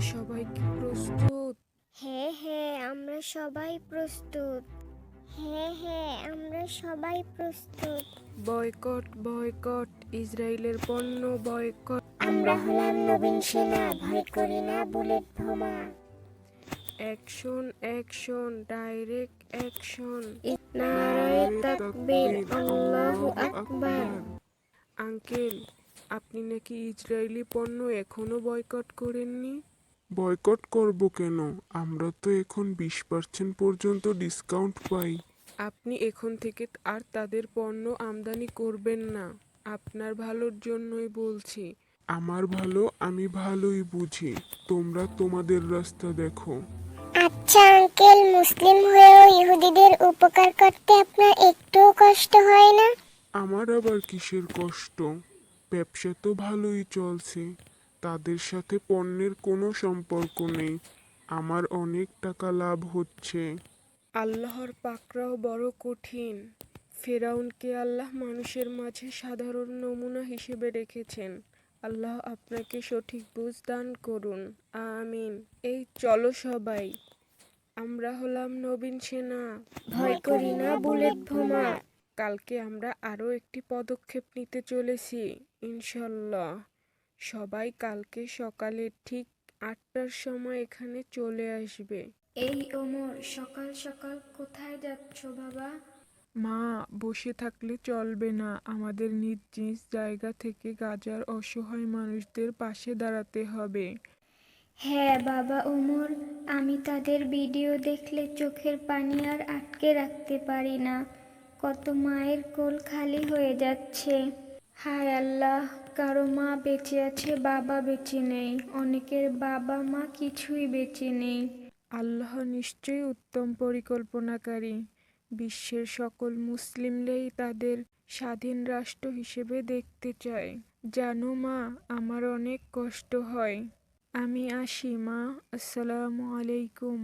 সবাই কি প্রস্তুত? হ্যাঁ হ্যাঁ আমরা সবাই প্রস্তুত। হ্যাঁ হ্যাঁ আমরা সবাই প্রস্তুত। বয়কট বয়কট ইসরায়েলের পণ্য বয়কট। আমরা হলাম নবীন সেনা ভয় করি না বুলেট বোমা। Action action direct action. নারায়ে তাকবীর আল্লাহু আকবার। আঙ্কেল আপনি নাকি ইসরায়েলি পণ্য এখনও বয়কট করেননি? বয়কট করব কেন? আমরা তো এখন বিশ পার্সেন্ট পর্যন্ত ডিসকাউন্ট পাই। আপনি এখন থেকে আর তাদের পণ্য আমদানি করবেন না। আপনার ভালোর জন্যই বলছি। আমার ভালো আমি ভালোই বুঝি। তোমরা তোমাদের রাস্তা দেখো। আচ্ছা আঙ্কেল মুসলিম হয়েও ইহুদিদের উপকার করতে আপনার একটুও কষ্ট হয় না? আমার আবার কিসের কষ্ট? ব্যবসা তো ভালোই চলছে। তাদের সাথে পণ্যের কোনো সম্পর্ক নেই। আমার অনেক টাকা লাভ হচ্ছে। আল্লাহর পাকড়াও বড় কঠিন। ফেরাউনকে আল্লাহ মানুষের মাঝে সাধারণ নমুনা হিসেবে রেখেছেন। আল্লাহ আপনাকে সঠিক বুঝ দান করুন। আমিন। এই চলো সবাই। আমরা হলাম নবীন সেনা। ভয় করি না বুলেট বোমা। কালকে আমরা আরও একটি পদক্ষেপ নিতে চলেছি ইনশাল্লাহ। সবাই কালকে সকালে ঠিক আটটার সময় এখানে চলে আসবে। এই ওমর সকাল সকাল কোথায় যাচ্ছ বাবা? মা বসে থাকলে চলবে না। আমাদের নিজ নিজ জায়গা থেকে গাজার অসহায় মানুষদের পাশে দাঁড়াতে হবে। হ্যাঁ বাবা ওমর আমি তাদের ভিডিও দেখলে চোখের পানি আর আটকে রাখতে পারি না। কত মায়ের কোল খালি হয়ে যাচ্ছে। হায় আল্লাহ, কারও মা বেঁচে আছে, বাবা বেঁচে নেই। অনেকের বাবা মা কিছুই বেঁচে নেই। আল্লাহ নিশ্চয়ই উত্তম পরিকল্পনাকারী। বিশ্বের সকল মুসলিমরাই তাদের স্বাধীন রাষ্ট্র হিসেবে দেখতে চায়। জানো মা, আমার অনেক কষ্ট হয়। আমি আসি মা, আসসালামু আলাইকুম।